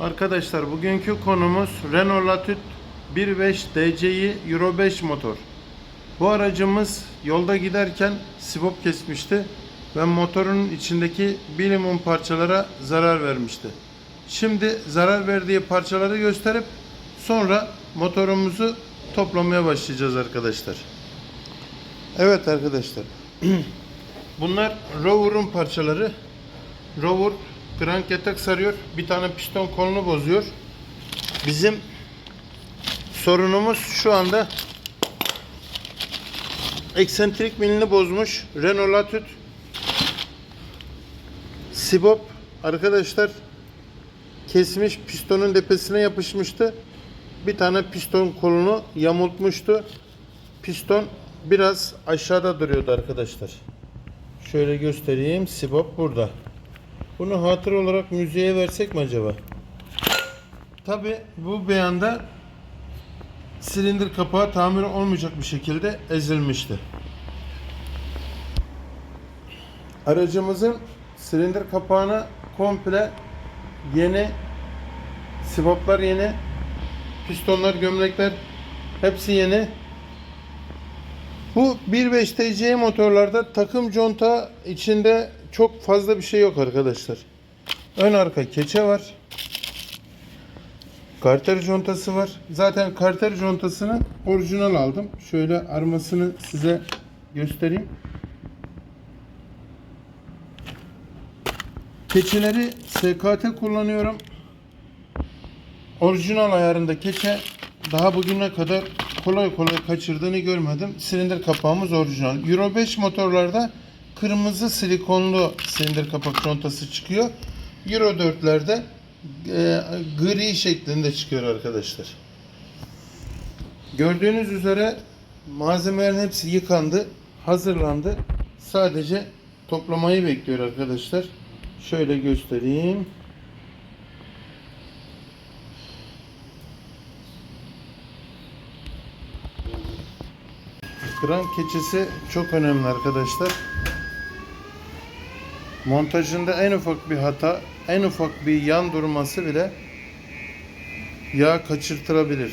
Arkadaşlar bugünkü konumuz Renault Latitude 1.5 DCi Euro 5 motor. Bu aracımız yolda giderken sibop kesmişti ve motorun içindeki minimum parçalara zarar vermişti. Şimdi zarar verdiği parçaları gösterip sonra motorumuzu toplamaya başlayacağız arkadaşlar. Evet arkadaşlar. Bunlar Rover'un parçaları. Rover crank yatak sarıyor. Bir tane piston kolunu bozuyor. Bizim sorunumuz şu anda eksentrik milini bozmuş. Renault Latitude Sibop arkadaşlar kesmiş pistonun tepesine yapışmıştı. Bir tane piston kolunu yamultmuştu. Piston biraz aşağıda duruyordu arkadaşlar. Şöyle göstereyim. Sibop burada. Bunu hatır olarak müzeye versek mi acaba? Tabi bu beyanda silindir kapağı tamir olmayacak bir şekilde ezilmişti. Aracımızın silindir kapağını komple yeni siboplar yeni pistonlar gömlekler hepsi yeni bu 1.5 TCE motorlarda takım conta içinde çok fazla bir şey yok arkadaşlar. Ön arka keçe var. Karter contası var. Zaten karter contasını orijinal aldım. Şöyle armasını size göstereyim. Keçeleri SKT kullanıyorum. Orijinal ayarında keçe daha bugüne kadar kolay kolay kaçırdığını görmedim. Silindir kapağımız orijinal. Euro 5 motorlarda kırmızı silikonlu silindir kapak contası çıkıyor. Euro 4'lerde e, gri şeklinde çıkıyor arkadaşlar. Gördüğünüz üzere malzemelerin hepsi yıkandı, hazırlandı. Sadece toplamayı bekliyor arkadaşlar. Şöyle göstereyim. Kran keçisi çok önemli arkadaşlar. Montajında en ufak bir hata, en ufak bir yan durması bile yağ kaçırtırabilir.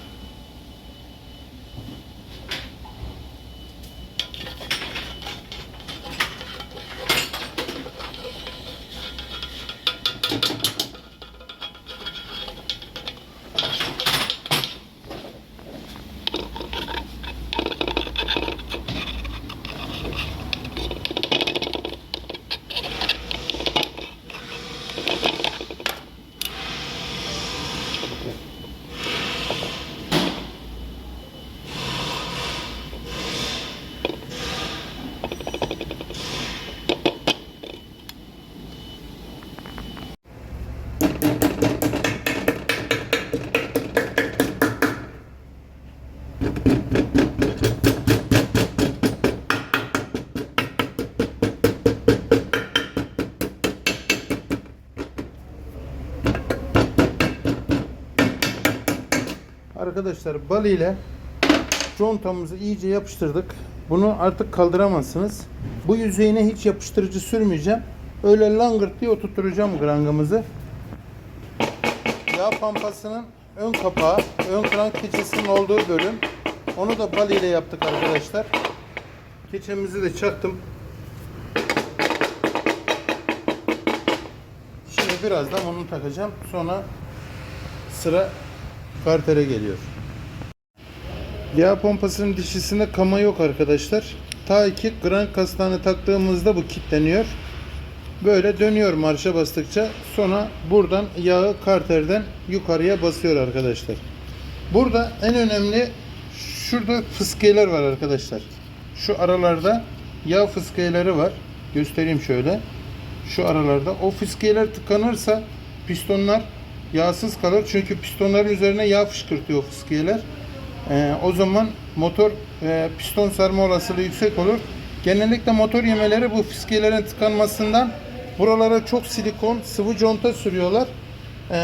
Arkadaşlar bal ile contamızı iyice yapıştırdık. Bunu artık kaldıramazsınız. Bu yüzeyine hiç yapıştırıcı sürmeyeceğim. Öyle langırt diye oturtturacağım grangımızı. Yağ pampasının ön kapağı, ön krank keçesinin olduğu bölüm. Onu da bal ile yaptık arkadaşlar. Keçemizi de çaktım. Şimdi birazdan onu takacağım. Sonra sıra kartere geliyor. Yağ pompasının dişisinde kama yok arkadaşlar. Ta iki krank kastağını taktığımızda bu kilitleniyor. Böyle dönüyor marşa bastıkça sonra buradan yağı karterden yukarıya basıyor arkadaşlar. Burada en önemli şurada fıskiyeler var arkadaşlar. Şu aralarda yağ fıskiyeleri var. Göstereyim şöyle. Şu aralarda. O fıskiyeler tıkanırsa pistonlar yağsız kalır. Çünkü pistonların üzerine yağ fışkırtıyor fıskiyeler. Ee, o zaman motor e, piston sarma olasılığı yüksek olur. Genellikle motor yemeleri bu fıskiyelerin tıkanmasından buralara çok silikon, sıvı conta sürüyorlar. Ee,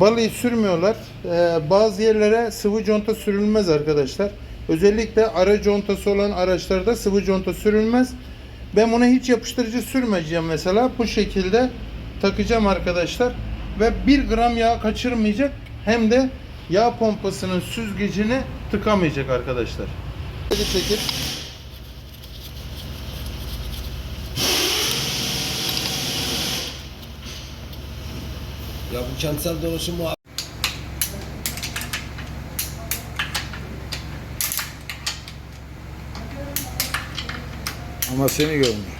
balayı sürmüyorlar. Ee, bazı yerlere sıvı conta sürülmez arkadaşlar. Özellikle ara contası olan araçlarda sıvı conta sürülmez. Ben buna hiç yapıştırıcı sürmeyeceğim mesela. Bu şekilde takacağım arkadaşlar. Ve 1 gram yağ kaçırmayacak. Hem de yağ pompasının süzgecini tıkamayacak arkadaşlar. Hadi çekil. Ya bu kentsel dönüşüm muhabbeti Ama seni görmüyor.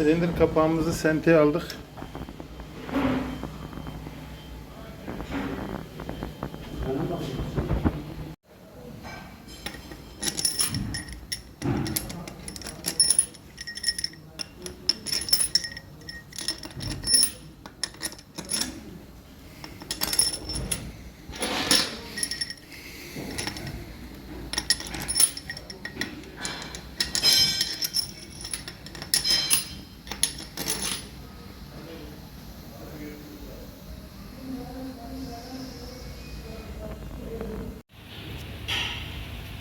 Silindir kapağımızı senteye aldık.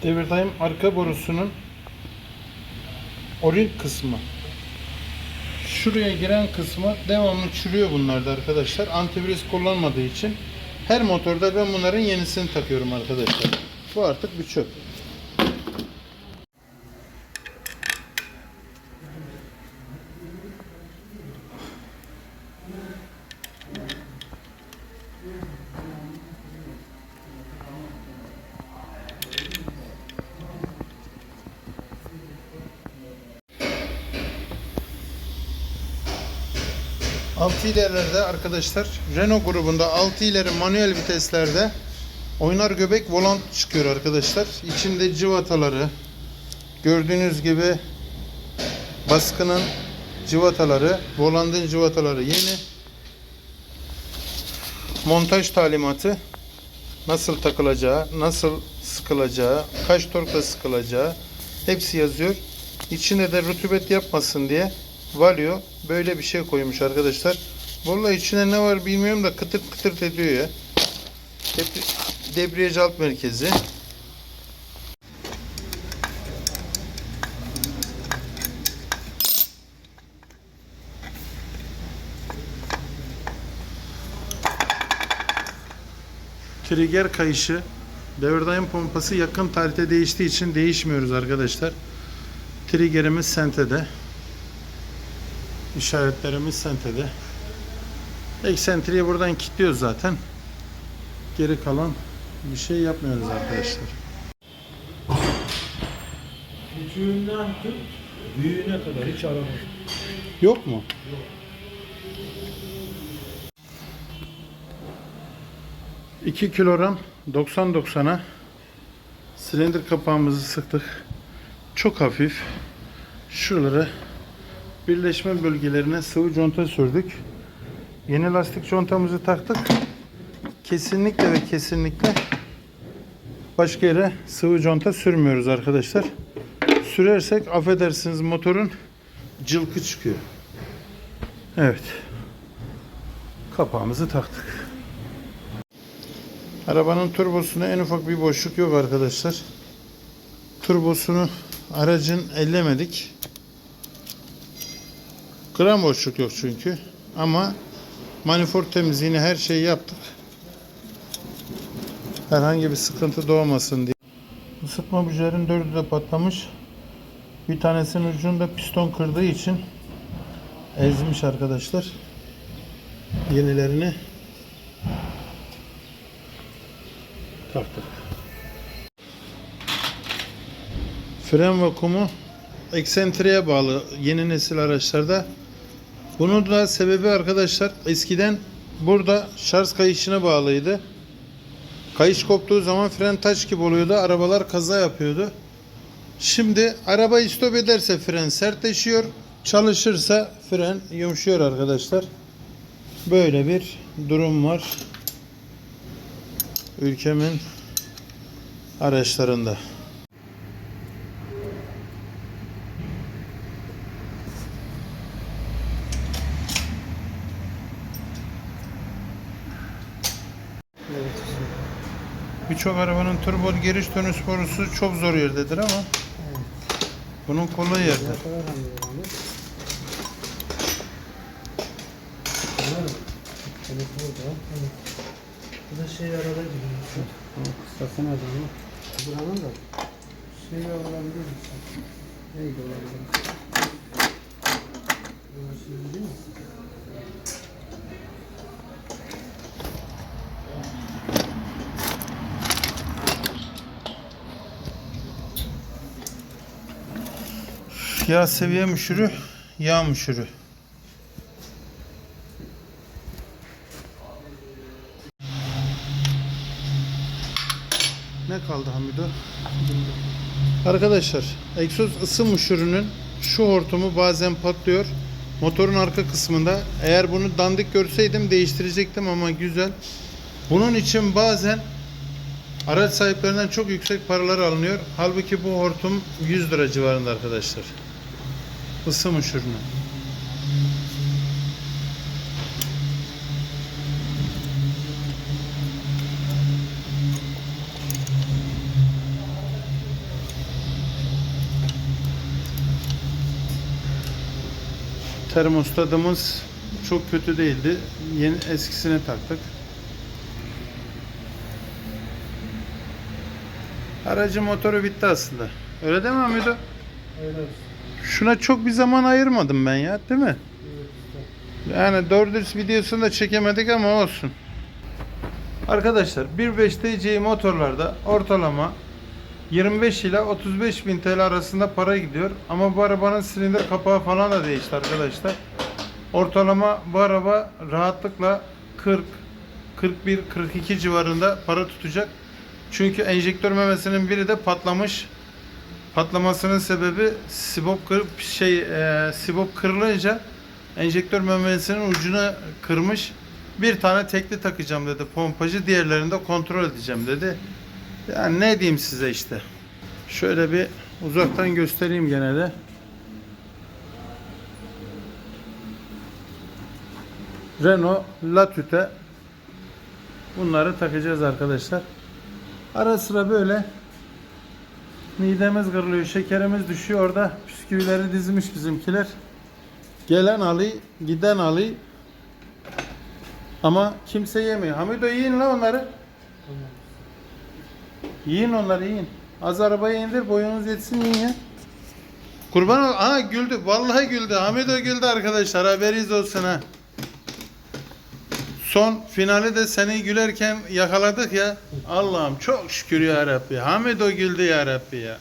Devirdaim arka borusunun orin kısmı. Şuraya giren kısmı devamlı çürüyor bunlarda arkadaşlar. Antivirüs kullanmadığı için her motorda ben bunların yenisini takıyorum arkadaşlar. Bu artık bir çöp. Altı ilerilerde arkadaşlar Renault grubunda 6 ileri manuel viteslerde oynar göbek volant çıkıyor arkadaşlar. İçinde civataları gördüğünüz gibi baskının civataları, volandın civataları yeni. Montaj talimatı nasıl takılacağı, nasıl sıkılacağı, kaç torkla sıkılacağı hepsi yazıyor. İçine de rutubet yapmasın diye Valio böyle bir şey koymuş arkadaşlar. Vallahi içine ne var bilmiyorum da kıtırt kıtırt ediyor ya. Debri- Debriyaj alt merkezi. Trigger kayışı. Devirdaim pompası yakın tarihte değiştiği için değişmiyoruz arkadaşlar. Triggerimiz sentede. İşaretlerimiz sentede. Eksentriği buradan kilitliyoruz zaten. Geri kalan bir şey yapmıyoruz arkadaşlar. küçüğünden tut büyüğüne kadar hiç aramaz. Yok mu? İki kilogram 90-90'a silindir kapağımızı sıktık. Çok hafif. Şuraları birleşme bölgelerine sıvı conta sürdük. Yeni lastik contamızı taktık. Kesinlikle ve kesinlikle başka yere sıvı conta sürmüyoruz arkadaşlar. Sürersek affedersiniz motorun cılkı çıkıyor. Evet. Kapağımızı taktık. Arabanın turbosuna en ufak bir boşluk yok arkadaşlar. Turbosunu aracın ellemedik. Gram boşluk yok çünkü. Ama manifold temizliğini her şeyi yaptık. Herhangi bir sıkıntı doğmasın diye. Isıtma bujilerin dördü de patlamış. Bir tanesinin ucunda piston kırdığı için ezmiş arkadaşlar. Yenilerini taktık. Fren vakumu eksentriğe bağlı yeni nesil araçlarda. Bunun da sebebi arkadaşlar eskiden burada şarj kayışına bağlıydı. Kayış koptuğu zaman fren taş gibi oluyordu. Arabalar kaza yapıyordu. Şimdi araba istop ederse fren sertleşiyor. Çalışırsa fren yumuşuyor arkadaşlar. Böyle bir durum var. Ülkemin araçlarında. Birçok arabanın turbo giriş dönüş borusu çok zor yerdedir ama bunun kolay yerde. Bu da şey arada gibi. Kıstası nerede ama? Buranın da şey olabilir mi? Neydi olabilir? Burası değil mi? Yağ seviye müşürü, yağ müşürü. Ne kaldı Hamido? Arkadaşlar, egzoz ısı müşürünün şu hortumu bazen patlıyor. Motorun arka kısmında. Eğer bunu dandik görseydim değiştirecektim ama güzel. Bunun için bazen araç sahiplerinden çok yüksek paralar alınıyor. Halbuki bu hortum 100 lira civarında arkadaşlar. Isı müşürünü. Termostatımız çok kötü değildi. Yeni eskisine taktık. Aracı motoru bitti aslında. Öyle değil mi Hamido? Öyle olsun. Şuna çok bir zaman ayırmadım ben ya, değil mi? Yani doğru dürüst videosunu da çekemedik ama olsun. Arkadaşlar 1.5 DCI motorlarda ortalama 25 ile 35 bin TL arasında para gidiyor. Ama bu arabanın silindir kapağı falan da değişti arkadaşlar. Ortalama bu araba rahatlıkla 40, 41, 42 civarında para tutacak. Çünkü enjektör memesinin biri de patlamış. Patlamasının sebebi sibop kırıp şey e, sibop kırılınca enjektör memesinin ucunu kırmış. Bir tane tekli takacağım dedi pompacı. Diğerlerini de kontrol edeceğim dedi. Yani ne diyeyim size işte. Şöyle bir uzaktan göstereyim gene de. Renault Latute bunları takacağız arkadaşlar. Ara sıra böyle midemiz kırılıyor, şekerimiz düşüyor. Orada bisküvileri dizmiş bizimkiler. Gelen alıyor, giden alıyor. Ama kimse yemiyor. Hamido yiyin la onları. Yiyin onları yiyin. Az arabaya indir boyunuz yetsin yiyin ya. Kurban ol. Aha güldü. Vallahi güldü. Hamido güldü arkadaşlar. Haberiniz olsun ha. Son finali de seni gülerken yakaladık ya. Allah'ım çok şükür ya Rabbi. Hamido güldü ya Rabbi ya.